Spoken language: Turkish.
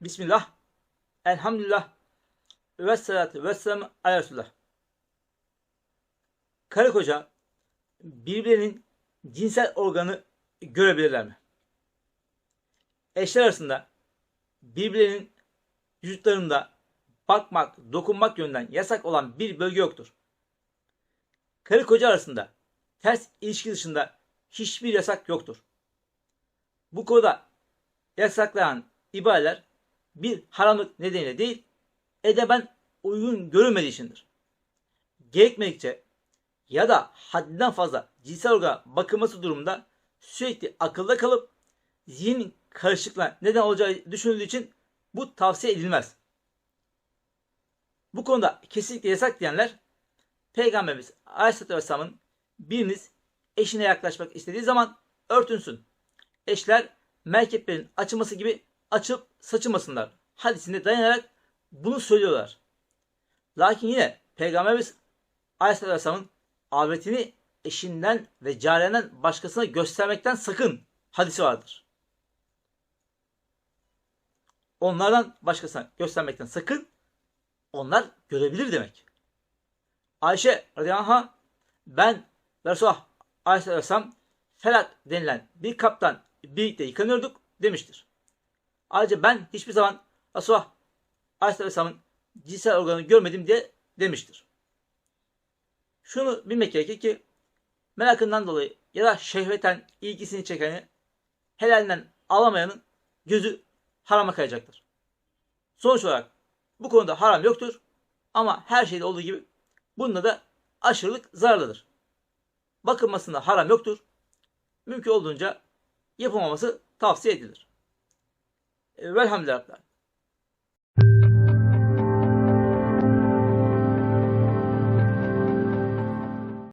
Bismillah. Elhamdülillah. Ve salatu ve selamu ala. Karı koca birbirinin cinsel organı görebilirler mi? Eşler arasında birbirlerinin vücutlarında bakmak, dokunmak yönünden yasak olan bir bölge yoktur. Karı koca arasında ters ilişki dışında hiçbir yasak yoktur. Bu konuda yasaklayan ibareler bir haramlık nedeniyle değil, edeben uygun görülmediği içindir. Gerekmedikçe ya da haddinden fazla cinsel organ bakılması durumunda sürekli akılda kalıp zihin karışıklığına neden olacağı düşünüldüğü için bu tavsiye edilmez. Bu konuda kesinlikle yasak diyenler Peygamberimiz Aleyhisselatü Vesselam'ın biriniz eşine yaklaşmak istediği zaman örtünsün. Eşler merkeplerin açılması gibi açıp saçılmasınlar. Hadisinde dayanarak bunu söylüyorlar. Lakin yine Peygamberimiz Aleyhisselatü Vesselam'ın avretini eşinden ve cariyenden başkasına göstermekten sakın hadisi vardır. Onlardan başkasına göstermekten sakın onlar görebilir demek. Ayşe radıyallahu anh ben ve Resulullah aleyhisselatü vesselam felak denilen bir kaptan birlikte yıkanıyorduk demiştir. Ayrıca ben hiçbir zaman Resulullah aleyhisselatü vesselamın cinsel organı görmedim diye demiştir. Şunu bilmek gerekir ki merakından dolayı ya da şehveten ilgisini çekeni helalinden alamayanın gözü harama kayacaktır. Sonuç olarak bu konuda haram yoktur ama her şeyde olduğu gibi bunda da aşırılık zararlıdır. Bakılmasında haram yoktur. Mümkün olduğunca yapılmaması tavsiye edilir. Velhamdülillah.